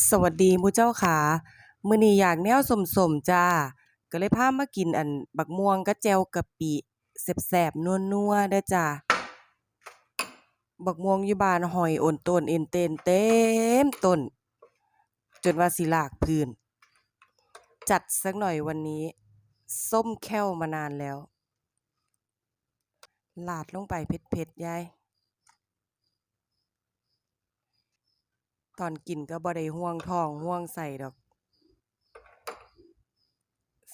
สวัสดีมูเจ้าขามื้อนี้อยากแนวส้มๆจ้า ก็เลยพามากินอันบักม่วงกับแจวกะปิแซ่บๆนัวๆเด้อจ้าบักม่วงอยู่บ้านหอยโอนต้นเอ็นเต็นเต็มต้น จนว่าสิลากพื้น จัดสักหน่อยวันนี้ ส้มแค้วมานานแล้ว ลาดลงไปเผ็ดๆยาย ตอนกินก็บ่ได้ห่วงท้องห่วงใส่ดอก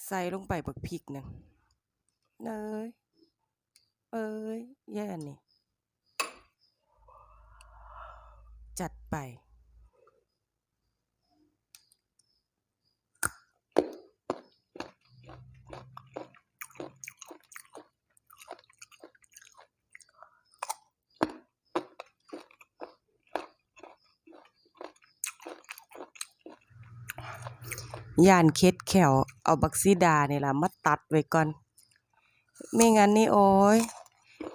ใส่ลงไปบักพริกนั่นเอ้ยเอ้ยแย่อันนี่ จัดไป ย่านเค็ดแขวเอาบักซีดาเนี่ยล่ะมาตัดไว้ก่อน ไม่งั้นนี่โอ๊ย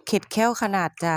เข็ดแค้วขนาดจ้ะ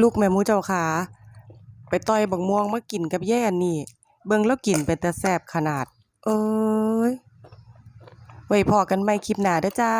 ลูกแม่มูเจ้าขาไปต่อยบักม่วงมากินกับแย่นี่ เบิ่งแล้วกินเป็นตาแสบขนาด เอ้ย ไว้พอกันใหม่คลิปหน้าเด้อจ้า